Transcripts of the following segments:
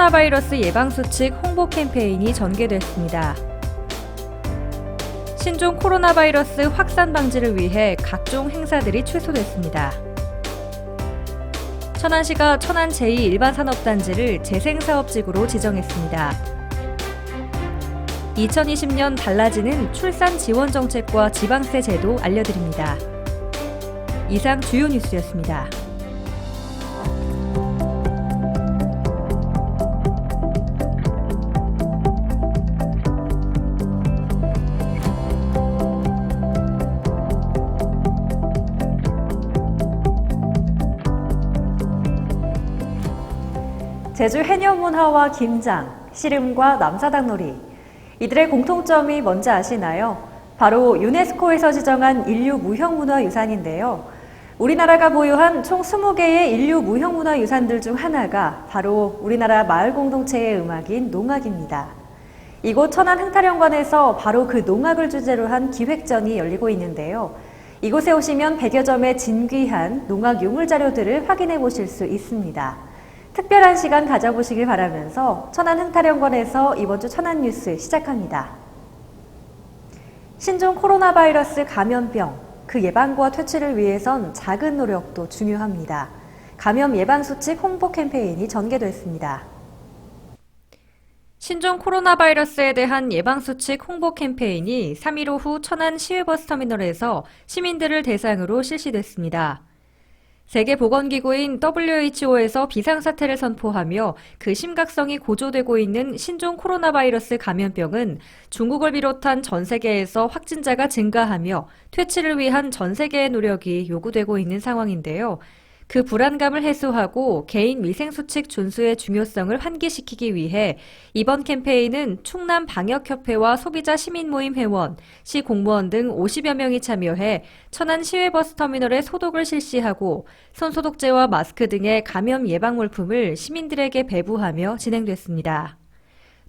코로나 바이러스 예방수칙 홍보 캠페인이 전개됐습니다. 신종 코로나 바이러스 확산 방지를 위해 각종 행사들이 취소됐습니다. 천안시가 천안 제2일반산업단지를 재생사업지구로 지정했습니다. 2020년 달라지는 출산 지원 정책과 지방세 제도 알려드립니다. 이상 주요 뉴스였습니다. 제주 해녀문화와 김장, 씨름과 남사당놀이. 이들의 공통점이 뭔지 아시나요? 바로 유네스코에서 지정한 인류 무형문화유산인데요. 우리나라가 보유한 총 20개의 인류 무형문화유산들 중 하나가 바로 우리나라 마을 공동체의 음악인 농악입니다. 이곳 천안 흥타령관에서 바로 그 농악을 주제로 한 기획전이 열리고 있는데요. 이곳에 오시면 100여 점의 진귀한 농악 유물 자료들을 확인해 보실 수 있습니다. 특별한 시간 가져보시길 바라면서 천안 흥타령관에서 이번 주 천안 뉴스 시작합니다. 신종 코로나 바이러스 감염병, 그 예방과 퇴치를 위해선 작은 노력도 중요합니다. 감염 예방 수칙 홍보 캠페인이 전개됐습니다. 신종 코로나 바이러스에 대한 예방 수칙 홍보 캠페인이 3일 오후 천안 시외버스 터미널에서 시민들을 대상으로 실시됐습니다. 세계보건기구인 WHO에서 비상사태를 선포하며 그 심각성이 고조되고 있는 신종 코로나 바이러스 감염병은 중국을 비롯한 전 세계에서 확진자가 증가하며 퇴치를 위한 전 세계의 노력이 요구되고 있는 상황인데요. 그 불안감을 해소하고 개인 위생수칙 준수의 중요성을 환기시키기 위해 이번 캠페인은 충남 방역협회와 소비자 시민모임 회원, 시 공무원 등 50여 명이 참여해 천안 시외버스 터미널에 소독을 실시하고 손소독제와 마스크 등의 감염 예방 물품을 시민들에게 배부하며 진행됐습니다.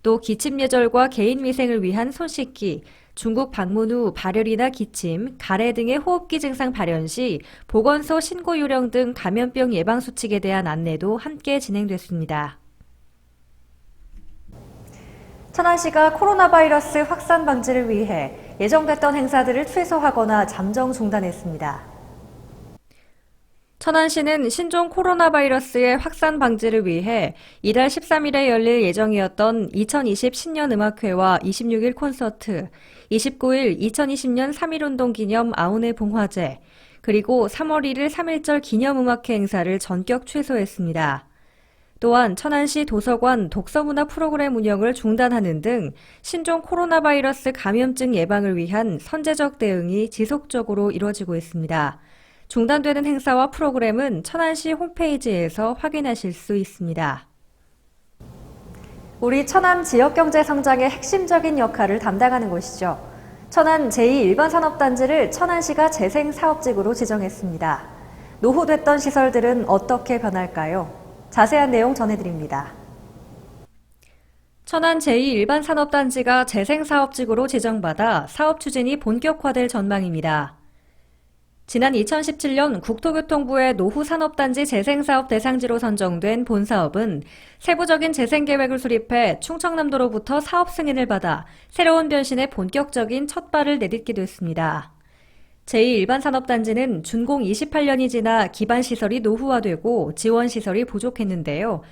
또 기침 예절과 개인 위생을 위한 손 씻기, 중국 방문 후 발열이나 기침, 가래 등의 호흡기 증상 발현 시 보건소 신고 요령 등 감염병 예방 수칙에 대한 안내도 함께 진행됐습니다. 천안시가 코로나 바이러스 확산 방지를 위해 예정됐던 행사들을 취소하거나 잠정 중단했습니다. 천안시는 신종 코로나 바이러스의 확산 방지를 위해 이달 13일에 열릴 예정이었던 2020 신년 음악회와 26일 콘서트, 29일 2020년 3.1운동 기념 아우네 봉화제, 그리고 3월 1일 3.1절 기념음악회 행사를 전격 취소했습니다. 또한 천안시 도서관 독서문화 프로그램 운영을 중단하는 등 신종 코로나 바이러스 감염증 예방을 위한 선제적 대응이 지속적으로 이루어지고 있습니다. 중단되는 행사와 프로그램은 천안시 홈페이지에서 확인하실 수 있습니다. 우리 천안 지역 경제 성장의 핵심적인 역할을 담당하는 곳이죠. 천안 제2일반산업단지를 천안시가 재생사업지구로 지정했습니다. 노후됐던 시설들은 어떻게 변할까요? 자세한 내용 전해드립니다. 천안 제2일반산업단지가 재생사업지구로 지정받아 사업 추진이 본격화될 전망입니다. 지난 2017년 국토교통부의 노후산업단지 재생사업 대상지로 선정된 본 사업은 세부적인 재생계획을 수립해 충청남도로부터 사업 승인을 받아 새로운 변신의 본격적인 첫 발을 내딛게 됐습니다. 제2일반산업단지는 준공 28년이 지나 기반시설이 노후화되고 지원시설이 부족했는데요.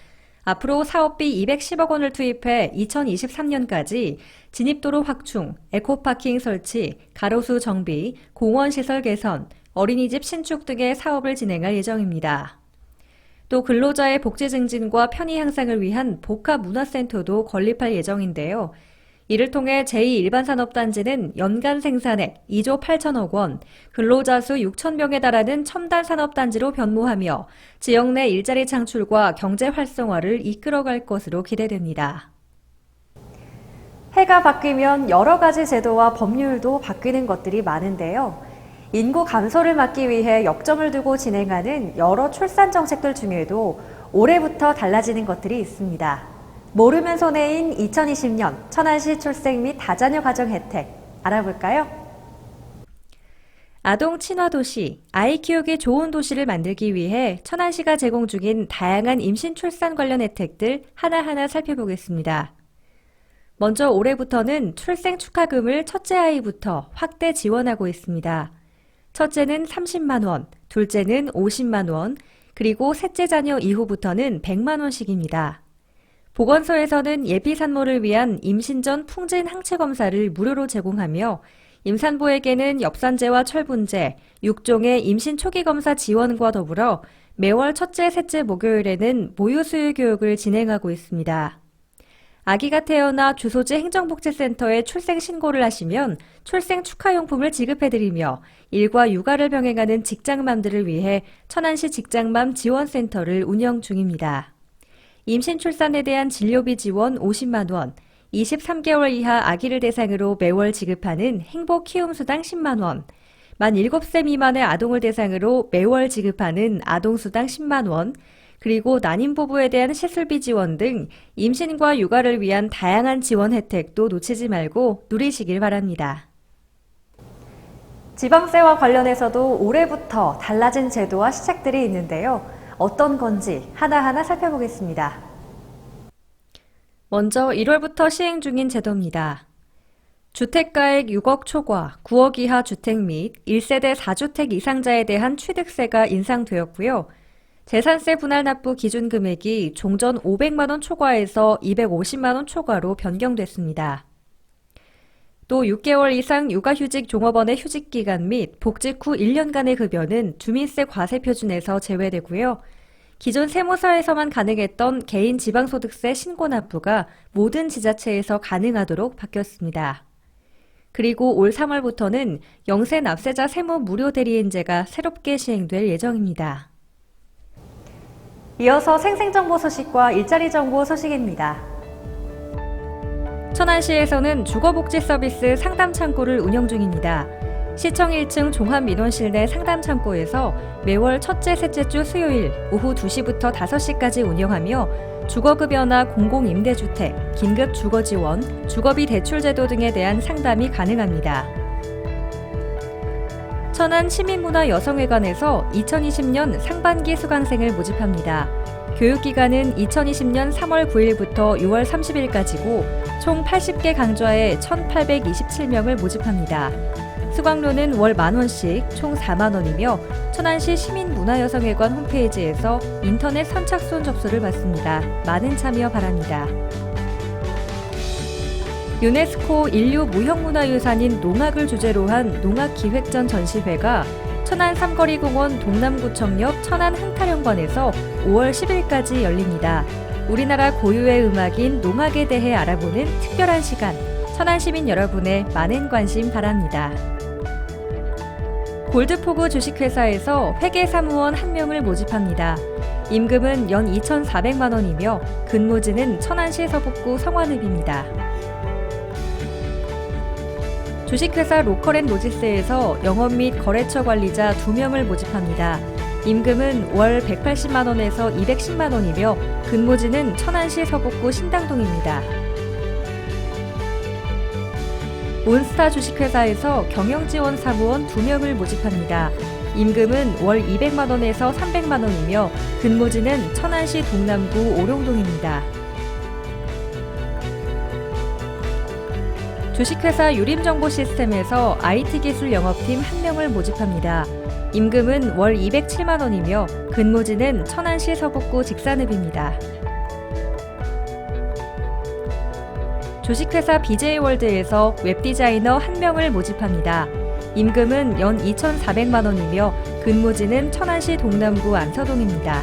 앞으로 사업비 210억 원을 투입해 2023년까지 진입도로 확충, 에코파킹 설치, 가로수 정비, 공원시설 개선, 어린이집 신축 등의 사업을 진행할 예정입니다. 또 근로자의 복지 증진과 편의 향상을 위한 복합문화센터도 건립할 예정인데요. 이를 통해 제2일반산업단지는 연간 생산액 2조 8천억 원, 근로자 수 6천 명에 달하는 첨단 산업단지로 변모하며 지역 내 일자리 창출과 경제 활성화를 이끌어갈 것으로 기대됩니다. 해가 바뀌면 여러 가지 제도와 법률도 바뀌는 것들이 많은데요. 인구 감소를 막기 위해 역점을 두고 진행하는 여러 출산 정책들 중에도 올해부터 달라지는 것들이 있습니다. 모르면 손해인 2020년 천안시 출생 및 다자녀 가정 혜택 알아볼까요? 아동 친화 도시, 아이 키우기 좋은 도시를 만들기 위해 천안시가 제공 중인 다양한 임신 출산 관련 혜택들 하나하나 살펴보겠습니다. 먼저 올해부터는 출생 축하금을 첫째 아이부터 확대 지원하고 있습니다. 첫째는 30만 원, 둘째는 50만 원, 그리고 셋째 자녀 이후부터는 100만 원씩입니다. 보건소에서는 예비 산모를 위한 임신 전 풍진 항체 검사를 무료로 제공하며 임산부에게는 엽산제와 철분제, 6종의 임신 초기 검사 지원과 더불어 매월 첫째, 셋째 목요일에는 모유 수유 교육을 진행하고 있습니다. 아기가 태어나 주소지 행정복지센터에 출생 신고를 하시면 출생 축하용품을 지급해드리며 일과 육아를 병행하는 직장맘들을 위해 천안시 직장맘 지원센터를 운영 중입니다. 임신 출산에 대한 진료비 지원 50만 원, 23개월 이하 아기를 대상으로 매월 지급하는 행복 키움 수당 10만 원, 만 7세 미만의 아동을 대상으로 매월 지급하는 아동 수당 10만 원, 그리고 난임 부부에 대한 시술비 지원 등 임신과 육아를 위한 다양한 지원 혜택도 놓치지 말고 누리시길 바랍니다. 지방세와 관련해서도 올해부터 달라진 제도와 시책들이 있는데요. 어떤 건지 하나하나 살펴보겠습니다. 먼저 1월부터 시행 중인 제도입니다. 주택가액 6억 초과, 9억 이하 주택 및 1세대 4주택 이상자에 대한 취득세가 인상되었고요. 재산세 분할 납부 기준 금액이 종전 500만 원 초과에서 250만 원 초과로 변경됐습니다. 또 6개월 이상 육아휴직 종업원의 휴직기간 및 복직 후 1년간의 급여는 주민세 과세 표준에서 제외되고요. 기존 세무서에서만 가능했던 개인 지방소득세 신고 납부가 모든 지자체에서 가능하도록 바뀌었습니다. 그리고 올 3월부터는 영세 납세자 세무 무료 대리인제가 새롭게 시행될 예정입니다. 이어서 생생정보 소식과 일자리 정보 소식입니다. 천안시에서는 주거복지 서비스 상담 창구를 운영 중입니다. 시청 1층 종합민원실 내 상담 창구에서 매월 첫째, 셋째 주 수요일 오후 2시부터 5시까지 운영하며 주거급여나 공공임대주택, 긴급 주거지원, 주거비 대출제도 등에 대한 상담이 가능합니다. 천안 시민문화 여성회관에서 2020년 상반기 수강생을 모집합니다. 교육기간은 2020년 3월 9일부터 6월 30일까지고 총 80개 강좌에 1,827명을 모집합니다. 수강료는 월 만원씩 총 4만원이며 천안시 시민문화여성회관 홈페이지에서 인터넷 선착순 접수를 받습니다. 많은 참여 바랍니다. 유네스코 인류 무형문화유산인 농악을 주제로 한 농악기획전 전시회가 천안 삼거리공원 동남구청역 천안 흥타령관에서 5월 10일까지 열립니다. 우리나라 고유의 음악인 농악에 대해 알아보는 특별한 시간, 천안 시민 여러분의 많은 관심 바랍니다. 골드포구 주식회사에서 회계사무원 한 명을 모집합니다. 임금은 연 2,400만 원이며 근무지는 천안시 서북구 성완읍입니다. 주식회사 로컬앤로지스에서 영업 및 거래처 관리자 2명을 모집합니다. 임금은 월 180만 원에서 210만 원이며 근무지는 천안시 서북구 신당동입니다. 몬스타 주식회사에서 경영지원 사무원 2명을 모집합니다. 임금은 월 200만 원에서 300만 원이며 근무지는 천안시 동남구 오룡동입니다. 주식회사 유림정보 시스템에서 IT기술 영업팀 1명을 모집합니다. 임금은 월 207만 원이며 근무지는 천안시 서북구 직산읍입니다. 주식회사 BJ월드에서 웹디자이너 1명을 모집합니다. 임금은 연 2,400만 원이며 근무지는 천안시 동남구 안서동입니다.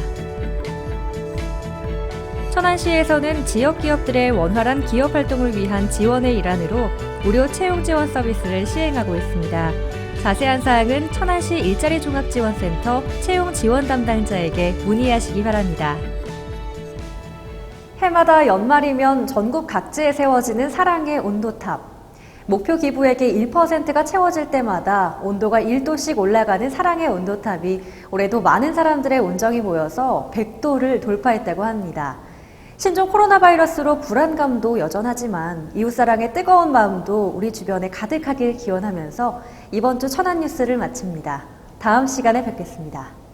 천안시에서는 지역 기업들의 원활한 기업 활동을 위한 지원의 일환으로 무료 채용 지원 서비스를 시행하고 있습니다. 자세한 사항은 천안시 일자리 종합지원센터 채용 지원 담당자에게 문의하시기 바랍니다. 해마다 연말이면 전국 각지에 세워지는 사랑의 온도탑. 목표 기부액의 1%가 채워질 때마다 온도가 1도씩 올라가는 사랑의 온도탑이 올해도 많은 사람들의 온정이 모여서 100도를 돌파했다고 합니다. 신종 코로나 바이러스로 불안감도 여전하지만 이웃사랑의 뜨거운 마음도 우리 주변에 가득하길 기원하면서 이번 주 천안 뉴스를 마칩니다. 다음 시간에 뵙겠습니다.